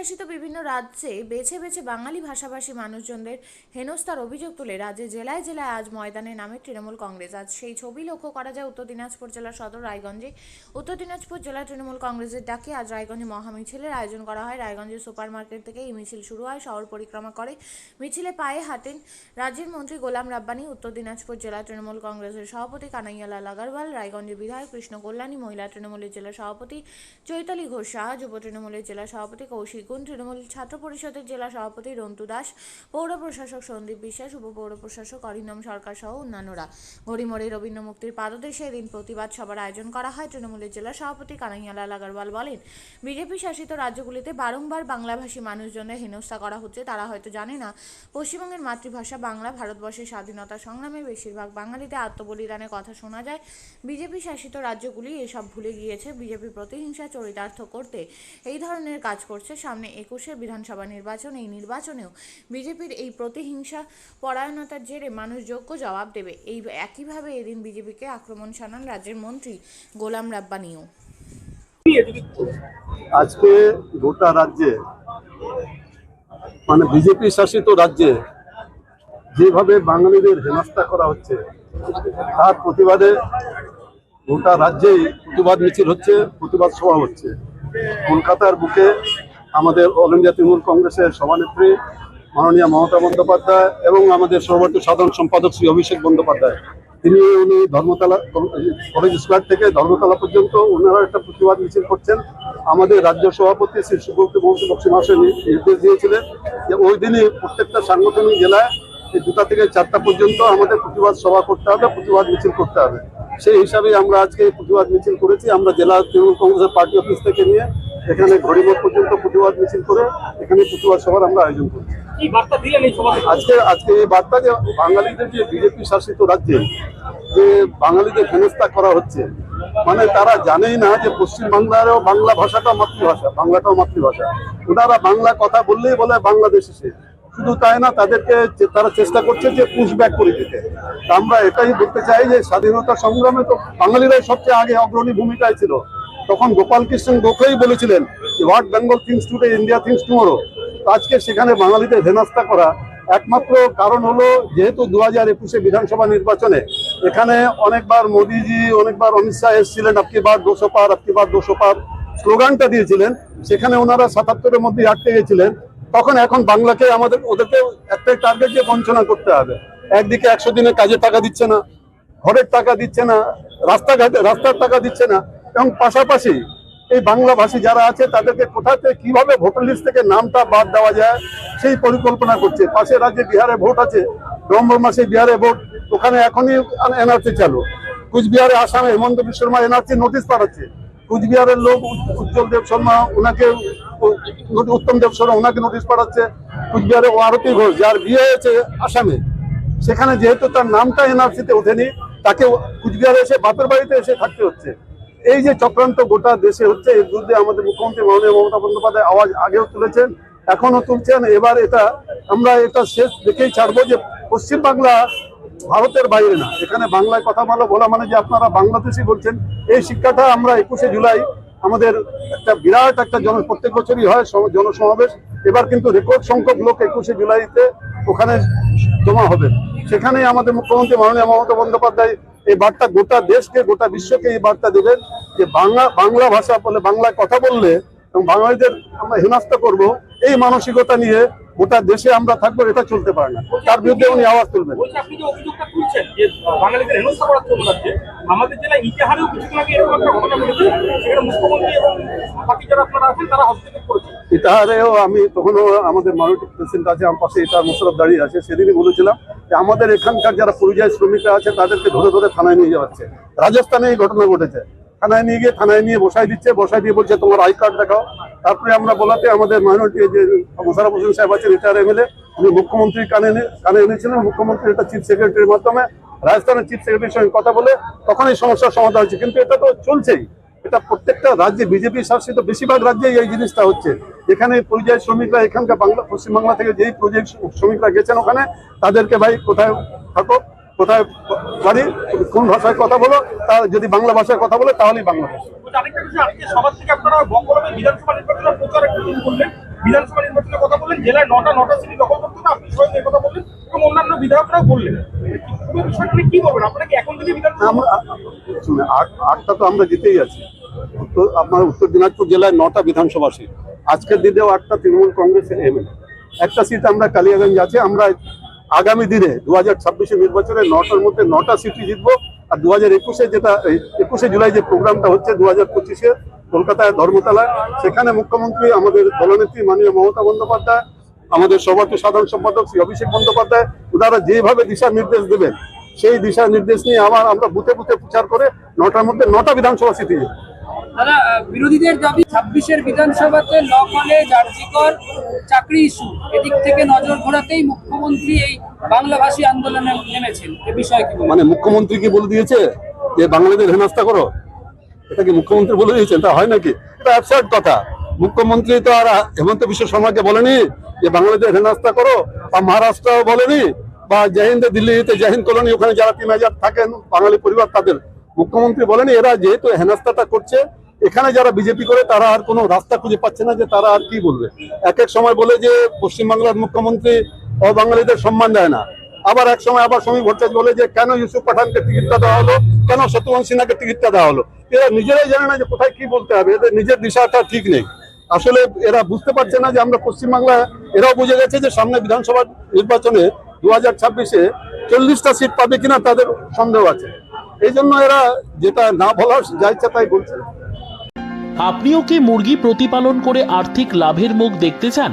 শাসিত বিভিন্ন রাজ্যে বেছে বেছে বাঙালি ভাষাভাষী মানুষজনদের হেনস্থার অভিযোগ তুলে রাজ্যে জেলায় জেলায় আজ ময়দানে নামে তৃণমূল কংগ্রেস। আজ সেই ছবি লক্ষ্য করা যায় উত্তর দিনাজপুর জেলার সদর রায়গঞ্জে। উত্তর দিনাজপুর জেলা তৃণমূল কংগ্রেসের ডাকে আজ রায়গঞ্জে মহামিছিলের আয়োজন করা হয়। রায়গঞ্জের সুপার মার্কেট থেকে এই মিছিল শুরু হয়, শহর পরিক্রমা করে। মিছিলে পায়ে হাঁটেন রাজ্যের মন্ত্রী গোলাম রাব্বানি, উত্তর দিনাজপুর জেলা তৃণমূল কংগ্রেসের সভাপতি কানাইয়ালাল আগারওয়াল রায়গঞ্জের বিধায়ক কৃষ্ণ কল্যাণী, মহিলা তৃণমূলের জেলা সভাপতি চৈতালি ঘোষ সাহা যুব তৃণমূলের জেলা সভাপতি কৌশিক গুণ তৃণমূল ছাত্র পরিষদের জেলা সভাপতি রন্তু দাস, পৌর প্রশাসক সন্দীপ বিশ্বাস, উপপৌর প্রশাসক অরিন্দম সরকার সহ অন্যান্যরা। গড়িমড়ে রবীন্দ্র মুক্তির পাদদেশে এদিন প্রতিবাদ সভার আয়োজন করা হয়। তৃণমূলের জেলা সভাপতি কানাইয়ালাল আগারওয়াল বলেন, বিজেপি শাসিত রাজ্যগুলিতে বারংবার বাংলাভাষী মানুষজনের হেনস্থা করা হচ্ছে। তারা হয়তো জানে না, পশ্চিমবঙ্গের মাতৃভাষা বাংলা, ভারতবর্ষের স্বাধীনতা সংগ্রামে বেশিরভাগ বাঙালিতে আত্মবলিদানের কথা শোনা যায়। বিজেপি শাসিত রাজ্যগুলি এসব ভুলে গিয়েছে। বিজেপি প্রতিহিংসা চরিতার্থ করতে এই ধরনের কাজ করছে সামনে একুশের বিধানসভা নির্বাচন, এই নির্বাচনেও বিজেপির এই প্রতিহিংসা পরায়ণতার জেরে মানুষ যোগ্য জবাব দেবে। এই একইভাবে এদিন বিজেপিকে আক্রমণ শানান রাজ্যের মন্ত্রী গোলাম রাব্বানিও। আজকে গোটা রাজ্যে মানে বিজেপি শাসিত রাজ্যে যেভাবে বাঙালিদের হেনস্থা করা হচ্ছে, তার প্রতিবাদে গোটা রাজ্যেই প্রতিবাদ মিছিল হচ্ছে, প্রতিবাদ সভা হচ্ছে। কলকাতার বুকে আমাদের অল ইন্ডিয়া তৃণমূল কংগ্রেসের সভানেত্রী মাননীয় মমতা বন্দ্যোপাধ্যায় এবং আমাদের সর্বত্র সাধারণ সম্পাদক শ্রী অভিষেক বন্দ্যোপাধ্যায়। তিনি উনি ধর্মতলা, কলেজ স্কোয়ার থেকে ধর্মতলা পর্যন্ত ওনারা একটা প্রতিবাদ মিছিল করছেন। আমাদের রাজ্য সভাপতি শ্রী সুব্রত বক্সি মহাশয় নির্দেশ দিয়েছিলেন যে ওই দিনই প্রত্যেকটা সাংগঠনিক জেলায় এই দুটা থেকে চারটা পর্যন্ত আমাদের প্রতিবাদ সভা করতে হবে, প্রতিবাদ মিছিল করতে হবে। সেই হিসাবে আমরা আজকে প্রতিবাদ মিছিল করেছি। আমরা জেলা তৃণমূল কংগ্রেসের পার্টি অফিস থেকে নিয়ে এখানে ঘড়িমোড় পর্যন্ত প্রতিবাদ মিছিল করে এখানে প্রতিবাদ সভার আমরা আয়োজন করছি। কি বার্তা দিলেন এই সভাতে? আজকে আজকে এই বার্তা যে বাঙালিদের যে বিজেপি শাসিত রাজ্যে যে বাঙালিদের হেনস্থা করা হচ্ছে মানে তারা জানেই না যে পশ্চিম বাংলারও বাংলা ভাষাটা মাতৃভাষা বাংলাটাও মাতৃভাষা। ওনারা বাংলা কথা বললেই বলে বাংলাদেশ এসে। শুধু তাই না তাদেরকে তারা চেষ্টা করছে যে পুশ ব্যাক করে দিতে। তা আমরা এটাই বলতে চাই যে স্বাধীনতা সংগ্রামে তো বাঙালিরাই সবচেয়ে আগে অগ্রণী ভূমিকায় ছিল। তখন গোপাল কৃষ্ণ গোখলেই বলেছিলেন what Bengal thinks today India thinks tomorrow আজকে সেখানে বাঙালিদের হেনস্থা করা একমাত্র কারণ হলো, যেহেতু দু হাজার একুশে বিধানসভা নির্বাচনে এখানে অনেকবার মোদিজি, অনেকবার অমিত শাহ এসেছিলেন আপকি বার দুশো পার আপকি বার দুশো পার, স্লোগানটা দিয়েছিলেন। সেখানে ওনারা সাতাত্তরের মধ্যে আটকে গেছিলেন। তখন এখন বাংলাকে আমাদের, ওদেরকে একটাই টার্গেট দিয়ে বঞ্চনা করতে হবে। একদিকে একশো দিনে কাজের টাকা দিচ্ছে না, ঘরের টাকা দিচ্ছে না, রাস্তাঘাটে, রাস্তার টাকা দিচ্ছে না। এবং পাশাপাশি এই বাংলাভাষী যারা আছে, তাদেরকে কোথাতে কীভাবে ভোটার লিস্ট থেকে নামটা বাদ দেওয়া যায়, সেই পরিকল্পনা করছে। পাশের রাজ্যে বিহারে ভোট আছে, নভেম্বর মাসে বিহারে ভোট, ওখানে এখনই এনআরসি চালু। কুচবিহারে, আসামে হেমন্ত বিশ্ব শর্মা এনআরসি নোটিশ পাঠাচ্ছে। কুচবিহারের লোক উজ- উজ্জ্বল দেব শর্মা ওনাকে উত্তম দেব শর্মা ওনাকে নোটিশ পাঠাচ্ছে। কুচবিহারে আরতি ঘোষ, যার বিয়ে হয়েছে আসামে, সেখানে যেহেতু তার নামটা এনআরসিতে ওঠেনি, তাকে কুচবিহারে এসে বাপের বাড়িতে এসে থাকতে হচ্ছে। এই যে চক্রান্ত গোটা দেশে হচ্ছে, এর বিরুদ্ধে আমাদের মুখ্যমন্ত্রী মাননীয় মমতা বন্দ্যোপাধ্যায় আওয়াজ আগেও তুলেছেন এখনও তুলছেন। এবার এটা আমরা এটা শেষ দেখেই ছাড়বো যে পশ্চিমবাংলা ভারতের বাইরে না। এখানে বাংলায় কথা বলা বলা মানে যে আপনারা বাংলাদেশি বলছেন, এই শিক্ষাটা আমরা একুশে জুলাই আমাদের একটা বিরাট একটা জন, প্রত্যেক বছরই হয় জনসমাবেশ। এবার কিন্তু রেকর্ড সংখ্যক লোক একুশে জুলাইতে ওখানে জমা হবে। সেখানেই আমাদের মুখ্যমন্ত্রী মাননীয় মমতা বন্দ্যোপাধ্যায় এই বার্তা গোটা দেশকে, গোটা বিশ্বকে এই বার্তা দেবেন যে বাংলা বাংলা ভাষা বলে বাংলায় কথা বললে এবং বাঙালিদের আমরা হেনাস্ত করব, এই মানসিকতা নিয়ে গোটা দেশে আমরা থাকব, এটা চলতে পারে না। তার বিরুদ্ধে উনি আওয়াজ তুলবেন। বলছি আপনি যে বাঙালিদের হেনস্থা করার জন্য যাচ্ছে আমাদের জেলায় ইতিহারেও কিছুদিন আগে এরকম একটা ঘটনা ঘটেছে। সেখানে মুখ্যমন্ত্রী এবং বাকি যারা আপনারা আছেন, তারা হস্তক্ষেপ করেছে ইতাহারেও আমি তখনও আমাদের মাইনরিটি প্রেসিডেন্ট আছে, আমার পাশে ইতাহার মোশারফ দাঁড়িয়ে আছে, সেদিনই বলেছিলাম যে আমাদের এখানকার যারা পরিযায়ী শ্রমিকরা আছে, তাদেরকে ধরে ধরে থানায় নিয়ে যাচ্ছে রাজস্থানে এই ঘটনা ঘটেছে। থানায় নিয়ে গিয়ে থানায় নিয়ে বসাই দিচ্ছে বসাই দিয়ে বলছে, তোমার আই কার্ড দেখাও। তারপরে আমরা বলাতে আমাদের মাইনরিটি যে মোশারফ হোসেন সাহেব আছেন রিটায়ার এমএলএ উনি মুখ্যমন্ত্রীর কানে এনে কানে এনেছিলেন, মুখ্যমন্ত্রী এটা চিফ সেক্রেটারির মাধ্যমে রাজস্থানের চিফ সেক্রেটারির সঙ্গে কথা বলে তখন এই সমস্যার সমাধান হচ্ছে। কিন্তু এটা তো চলছেই। এটা প্রত্যেকটা রাজ্যে, বিজেপি শাসিত বেশিরভাগ রাজ্যে এই জিনিসটা হচ্ছে। যেখানে পরিযায়ী শ্রমিকরা, এখানকার বাংলা, পশ্চিমবাংলা থেকে যেই পরিযায়ী শ্রমিকরা গেছেন ওখানে, তাদেরকে ভাই কোথায় থাকো, কোথায় বাড়ি, কোন ভাষায় কথা বলো তার যদি বাংলা ভাষায় কথা বলে তাহলেই বাংলা ভাষা। বিধানসভা নির্বাচনের কথা বললেন, জেলায় নটা নটা সিটি দখল করতে হবে, আপনি স্বয়ং এই কথা বললেন এবং অন্যান্য বিধায়করাও বললেন। পুরো বিষয়টা কি বলবেন? এখন আটটা তো আমরা জিতেই আছি। আপনার উত্তর দিনাজপুর জেলায় নটা বিধানসভা সিট। আজকের দিনেও আটটা তৃণমূল কংগ্রেসের এমএলএ। একটা সিট আমরা কালিয়াগঞ্জ আছে, আমরা আগামী দিনে দু হাজার ছাব্বিশে নির্বাচনে নটার মধ্যে নটা সিটি জিতবো। আর দু হাজার একুশে যেটা একুশে জুলাই যে প্রোগ্রামটা হচ্ছে দু হাজার পঁচিশে কলকাতায় ধর্মতলায় সেখানে মুখ্যমন্ত্রী আমাদের দলনেত্রী মাননীয় মমতা বন্দ্যোপাধ্যায় আমাদের সভাপতি সাধারণ সম্পাদক শ্রী অভিষেক বন্দ্যোপাধ্যায় ওনারা যেভাবে দিশা নির্দেশ দেবেন সেই দিশা নির্দেশ নিয়ে আবার আমরা বুথে বুথে প্রচার করে নটার মধ্যে নটা বিধানসভা সিটি আহ, বিরোধীদের দাবি ছাব্বিশের বিধানসভাতে ল কলেজ আর্জিকর চাকরি ইস্যু। এদিক থেকে নজর ঘোরাতেই মুখ্যমন্ত্রী এই বাংলাভাষী আন্দোলনে নেমেছেন। এ বিষয়ে কি মানে মুখ্যমন্ত্রী কি বলে দিয়েছে? যে বাঙালিদের হেনস্থা করো। এটা কি মুখ্যমন্ত্রী বলে দিয়েছে এটা হয় নাকি? এটা অ্যাবসার্ড কথা। মুখ্যমন্ত্রী তো আর হেমন্ত বিশ্ব শর্মাকে বলেনি যে বাঙালিদের হেনস্থা করো, বা মহারাষ্ট্রও বলেনি, বা জাহিন্দে দিল্লিতে জাহিন্দ কলোনি, ওখানে যারা তিন হাজার থাকেন, বাঙালি পরিবার তাদের মুখ্যমন্ত্রী বলেনি। এরা যেহেতু হেনস্থাটা করছে, এখানে যারা বিজেপি করে তারা আর কোনো রাস্তা খুঁজে পাচ্ছে না যে তারা আর কি বলবে। এক এক সময় বলে যে পশ্চিমবাংলার মুখ্যমন্ত্রী অবাঙালিদের সম্মান দেয় না। আবার এক সময় আবার সমী ভট্টাচার্য বলে যে, কেন ইউসুফ পাঠানকে টিকিটটা দেওয়া হলো? কেন শত্রুঘ্ন সিনহাকে টিকিটটা দেওয়া হলো? এরা নিজেরাই জানে না যে কোথায় কি বলতে হবে। এদের নিজের দিশাটা ঠিক নেই। আসলে এরা বুঝতে পারছে না যে আমরা পশ্চিমবাংলায়, এরাও বুঝে গেছে যে সামনে বিধানসভা নির্বাচনে দু হাজার ছাব্বিশে চল্লিশটা সিট পাবে কিনা তাদের সন্দেহ আছে। এই জন্য এরা যেটা না বলার, যা ইচ্ছা তাই বলছে। আপনিও কি মুরগি প্রতিপালন করে আর্থিক লাভের মুখ দেখতে চান?